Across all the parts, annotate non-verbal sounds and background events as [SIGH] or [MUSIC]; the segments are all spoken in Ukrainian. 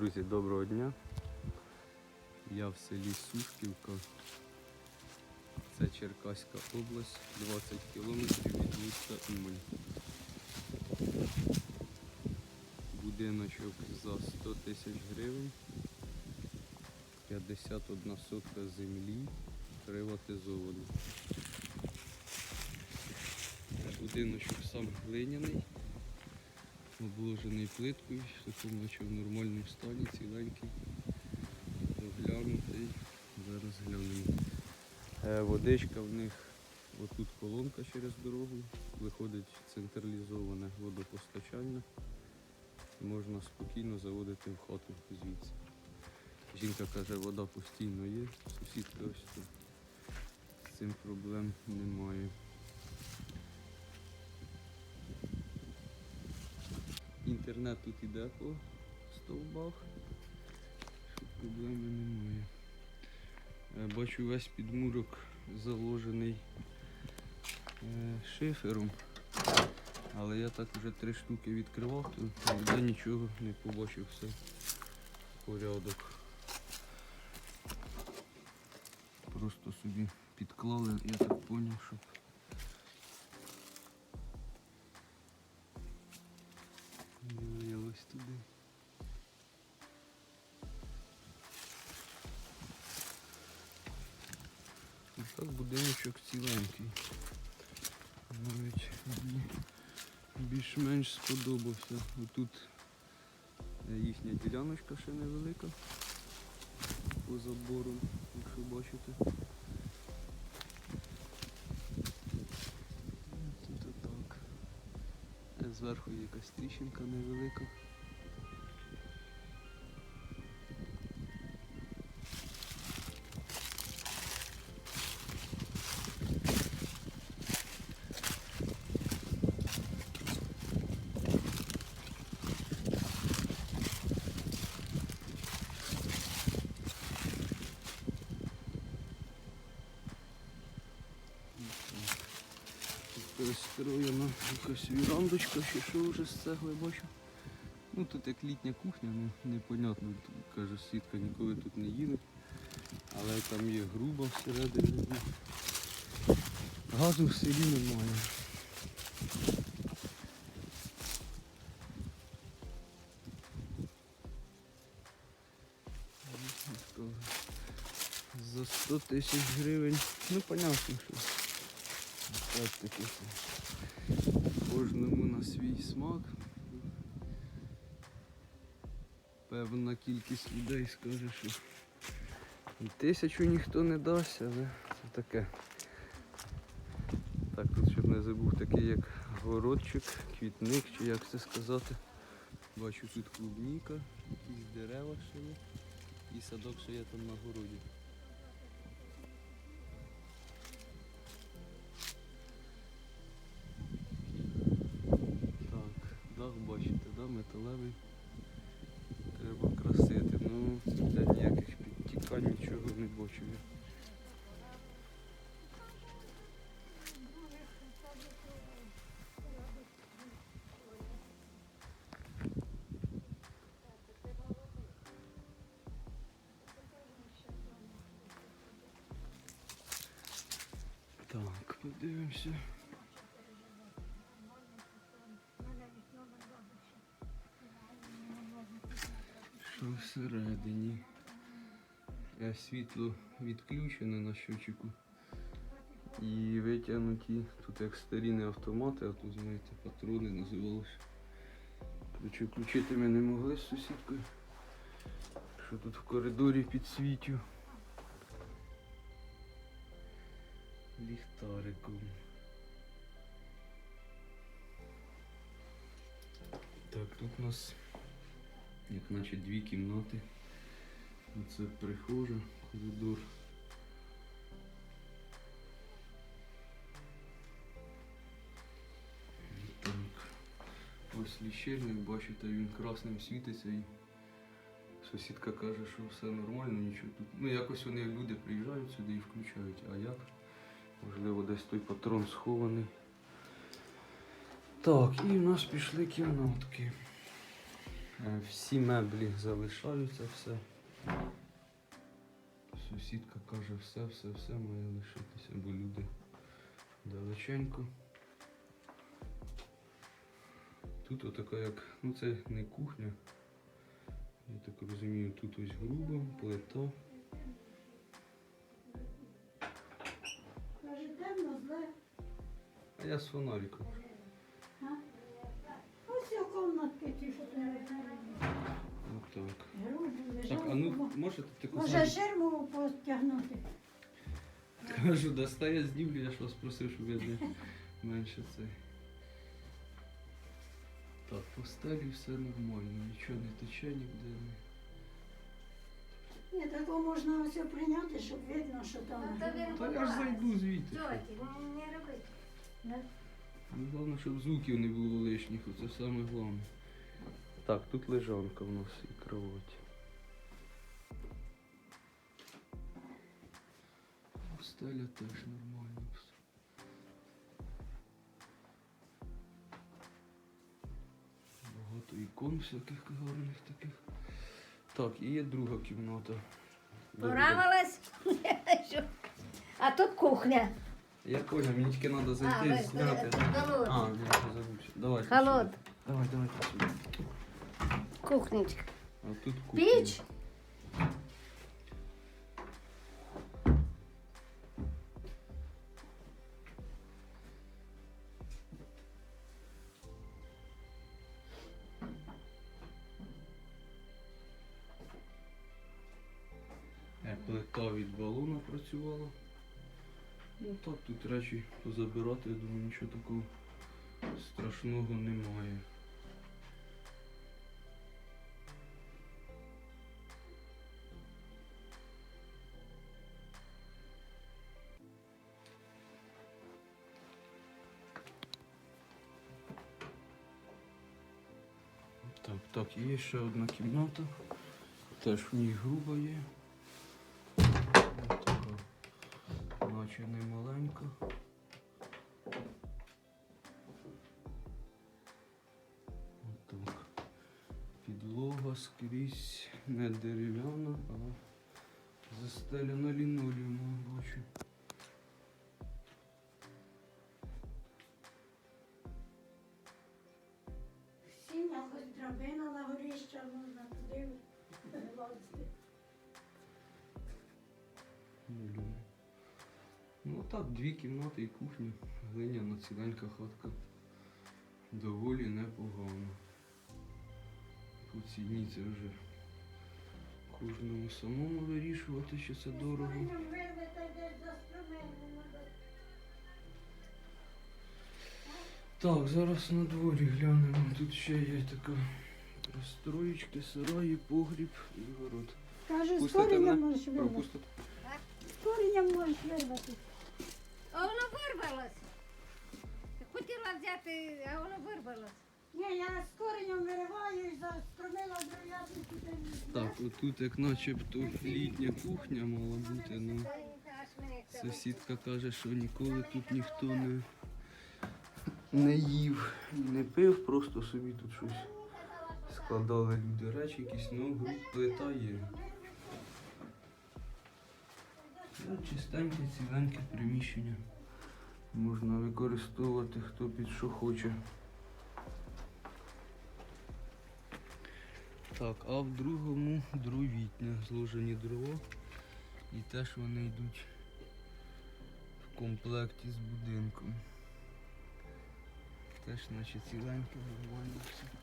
Друзі, доброго дня. Я в селі Сушківка. Це Черкаська область, 20 кілометрів від міста Умань. Будиночок за 100 тисяч гривень. 51 сотка землі приватизовано. Будиночок сам глиняний обложений плиткою, такому наче в нормальному стані, ціленький, доглянутий. Зараз глянемо. Е, водичка в них, отут колонка через дорогу, виходить централізоване водопостачання. Можна спокійно заводити в хату звідси. Жінка каже, вода постійно є, сусідка ось тут. З цим проблем немає. Інтернет тут іде по стовбах, щоб проблеми немає. Е, Бачу весь підмурок заложений е, шифером, але я так вже три штуки відкривав, то ніде нічого не побачив, все порядок. Просто собі підклали, я так зрозумів, щоб так ціленький. Навіть більш-менш сподобався. Тут їхня діляночка ще невелика по забору, якщо бачите. Тут отак. Е, Зверху якась тріщинка невелика. Перестроєна якась вірандочка, чи що вже з цегли бачу. Ну тут як літня кухня, ну непонятно, каже, сітка ніколи тут не їде. Але там є груба всередині. Газу в селі немає. За 100 тисяч гривень. Ну понятно, що. Так таки. Кожному на свій смак. Певна кількість людей скаже, що і тисячу ніхто не дасть, але це таке. Так, тут щоб не забув такий як городчик, квітник, чи як це сказати. Бачу тут клубніка, якісь дерева ще є. І садок ще є там на городі. Металевий. Треба красити. Ну, де ніяких підтікань, нічого не бачу. я. Так, подивимося. Всередині? Світло відключене на щочику. І витягнуті тут як старі автомати, а тут, знаєте, патрони називалося. Короче, включити ми не могли з сусідкою. Що тут в коридорі підсвітю. Ліхтариком. Так, тут у нас як наче дві кімнати. Оце прихожа, коридор. Так. Ось ліщельник, бачите, він красним світиться і сусідка каже, що все нормально, нічого тут. Ну якось вони люди приїжджають сюди і включають, а як? Можливо, десь той патрон схований. Так, і в нас пішли кімнатки. Е, Всі меблі залишаються, все. Сусідка каже, все, все, все має лишитися, бо люди далеченько. Тут отака як, ну це не кухня. Я так розумію, тут ось грубо, плита. Каже, темно, зле. А я з фонариком. Ось я комнатки ті, що ти Грубо Так, а ну можете таку Може ширму потягнути? Кажу, достай я знімлю, я ж вас просив, щоб я не менше це. Так, по стелі все нормально, нічого не тече ніде. Не... Ні, такого можна ось прийняти, щоб видно, що там. Ну, то він- Та я ж зайду звідти. Тьоті, не робити. Ну, Головне, щоб звуків не було лишніх, це саме головне. Так, тут лежанка в нас і кровать. Стеля теж нормально все. Багато ікон всяких гарних таких. Так, і є друга кімната. Що? А тут кухня. Я понял, мені тільки треба зайти ви- зняти. А, ні, я забувся. Давай. Холод. Давай, давай сюди. Кухнечка. А тут кухня. Піч? Е, Плита від балона працювала. Ну так, тут речі позабирати, я думаю, нічого такого страшного немає. Так, є ще одна кімната. Теж в ній груба є. Така, наче не маленька. Отак. Підлога скрізь не дерев'яна, а застеляна лінолеумом бачу. Дві кімнати і кухня. Глиняна ціленька хатка. Доволі непогано. По ціні це вже кожному самому вирішувати, чи це дорого. Так, зараз на дворі глянемо. Тут ще є така пристроєчки, сараї, погріб і город. Каже, з Пустите можеш вирвати. З коренням можеш вирвати. А воно вирвалось. Хотіла взяти, а воно вирвалось. Ні, я з коренням вириваю і застромила дерев'яну туди. Так, отут як начебто літня кухня мала бути, ну сусідка каже, що ніколи тут ніхто не, не їв не пив, просто собі тут щось складали люди речі, якісь ну, плита є. Чистеньке, ціленьке приміщення. Можна використовувати хто під що хоче. Так, а в другому дровітня зложені дрова. І теж вони йдуть в комплекті з будинком. Теж наче ціленьке, нормально все.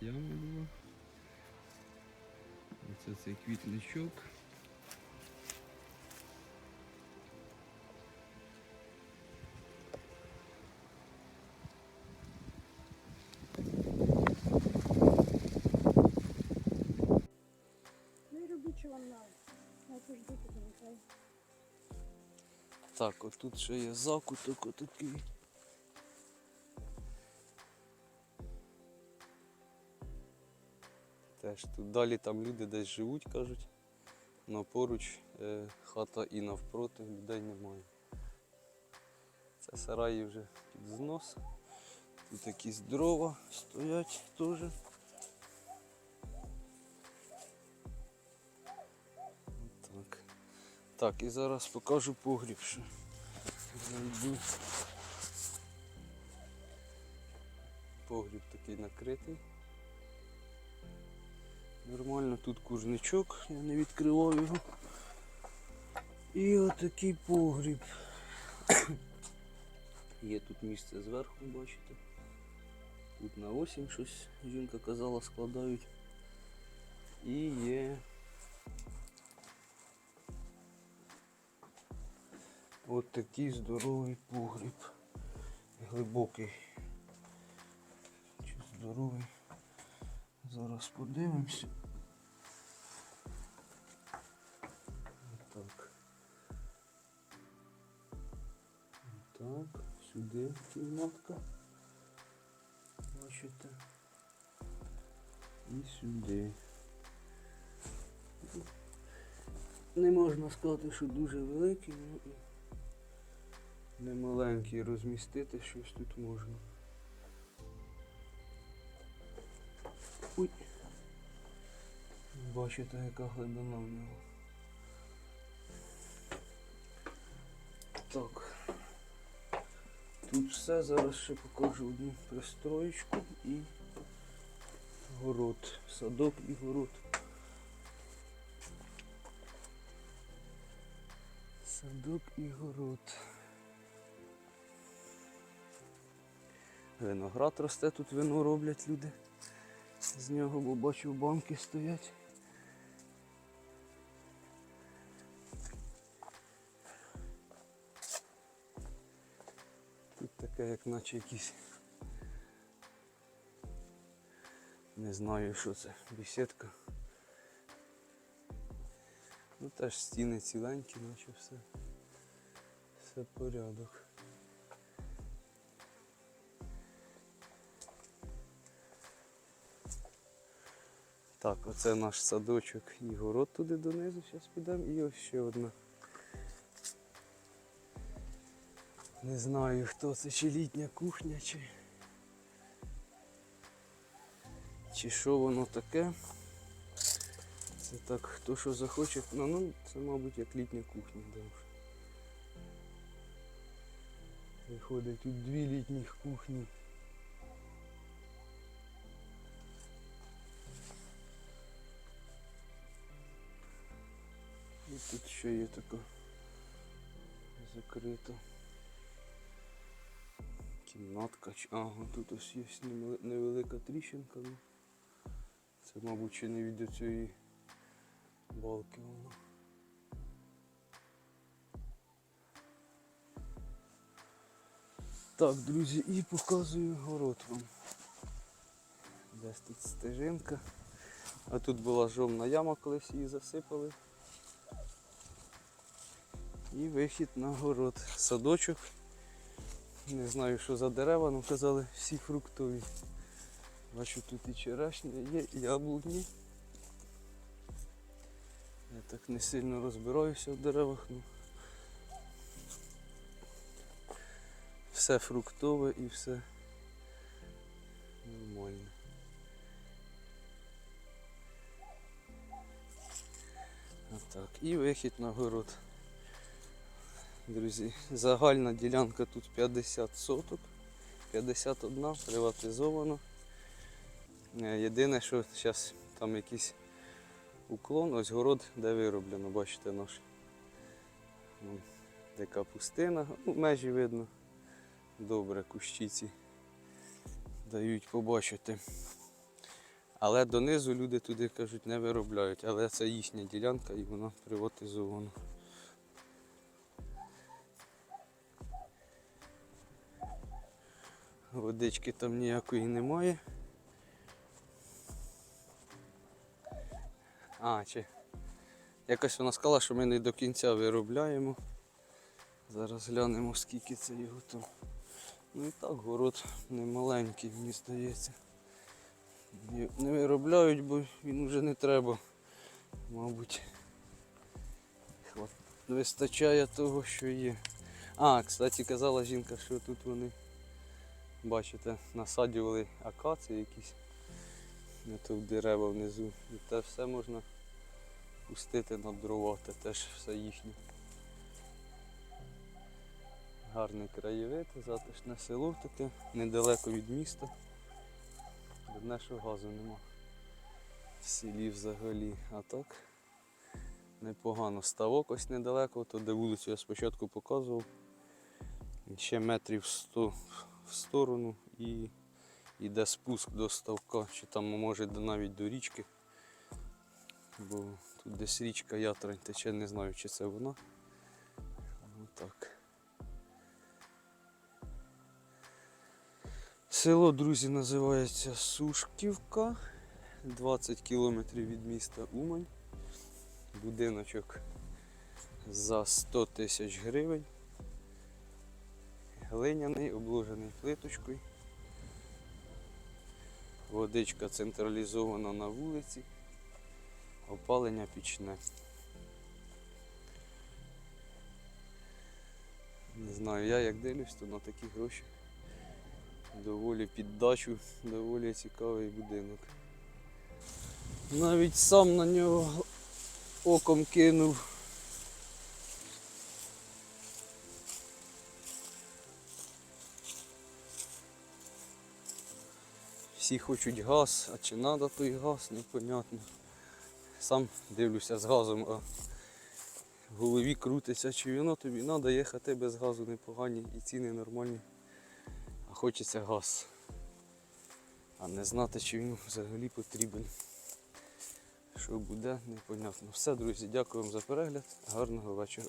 Якась яма була. Оце цей квітничок. Ну і робіть, що вам треба. Я тут жду, поки нехай. Так, отут ще є закуток отакий. Теж тут далі там люди десь живуть, кажуть. Но поруч е, хата і навпроти людей немає. Це сараї вже під знос. Тут якісь дрова стоять теж. Так. Так, і зараз покажу погріб. ще. Зайду. Погріб такий накритий. Нормально, тут курничок, я не відкривав його. І отакий погріб. [COUGHS] Є тут місце зверху, бачите. Тут на осінь щось жінка казала складають. І є от такий здоровий погріб. Глибокий. Чи здоровий? Зараз подивимося. Так. Так, сюди кімнатка. Бачите. І сюди. Не можна сказати, що дуже великий, ну і не маленький розмістити щось тут можна. Ой. Бачите, яка глибина в нього. Так. Тут все, зараз ще покажу одну пристроєчку і город. Садок і город. Садок і город. Виноград росте, тут вино роблять люди з нього, бо бачу банки стоять. Тут таке, як наче якісь. Не знаю, що це, бесідка. Ну теж стіни ціленькі, наче все. Все порядок. Так, оце наш садочок і город туди донизу. Зараз підемо. І ось ще одна. Не знаю хто це, чи літня кухня, чи. Чи що воно таке. Це так, хто що захоче. Ну, ну це, мабуть, як літня кухня. Виходить, тут дві літніх кухні. Ще є така закрита кімнатка. Ага, тут ось є невелика тріщинка. Ну. Це, мабуть, ще не від цієї балки воно. Так, друзі, і показую город вам. Десь тут стежинка. А тут була жовна яма, колись її засипали. І вихід на город. Садочок. Не знаю, що за дерева, але казали всі фруктові. Бачу, тут і черешня, є, і яблуні. Я так не сильно розбираюся в деревах. Ну. Все фруктове і все нормально. Отак. І вихід на город. Друзі, загальна ділянка тут 50 соток, 51 приватизовано. Е, Єдине, що зараз там якийсь уклон, ось город, де вироблено, бачите наш. Така пустина, ну, межі видно. Добре, кущиці дають побачити. Але донизу люди туди кажуть не виробляють, але це їхня ділянка і вона приватизована. Водички там ніякої немає. А, чи якось вона сказала, що ми не до кінця виробляємо. Зараз глянемо скільки це його там. Ну і так город не маленький, мені здається. Не- виробляють, бо він вже не треба. Мабуть. Вистачає того, що є. А, кстати, казала жінка, що тут вони, бачите, насаджували акації якісь. То дерева внизу. І те все можна пустити на дрова, те теж все їхнє. Гарний краєвид, затишне село таке, недалеко від міста. Одне, що газу нема в селі взагалі. А так непогано. Ставок ось недалеко, то де вулицю я спочатку показував. Ще метрів 100 в сторону і йде спуск до ставка, чи там може навіть до річки. Бо тут десь річка Ятрань тече, не знаю, чи це вона. Ну так. Село, друзі, називається Сушківка. 20 кілометрів від міста Умань. Будиночок за 100 тисяч гривень. Глиняний, обложений плиточкою. Водичка централізована на вулиці. Опалення пічне. Не знаю, я як дивлюсь, то на такі гроші. Доволі піддачу, доволі цікавий будинок. Навіть сам на нього оком кинув. Всі хочуть газ, а чи треба той газ, непонятно. Сам дивлюся з газом, а в голові крутиться, чи воно тобі треба їхати без газу непогані і ціни нормальні. А хочеться газ. А не знати, чи він взагалі потрібен. Що буде, непонятно. Все, друзі, дякую вам за перегляд. Гарного вечора.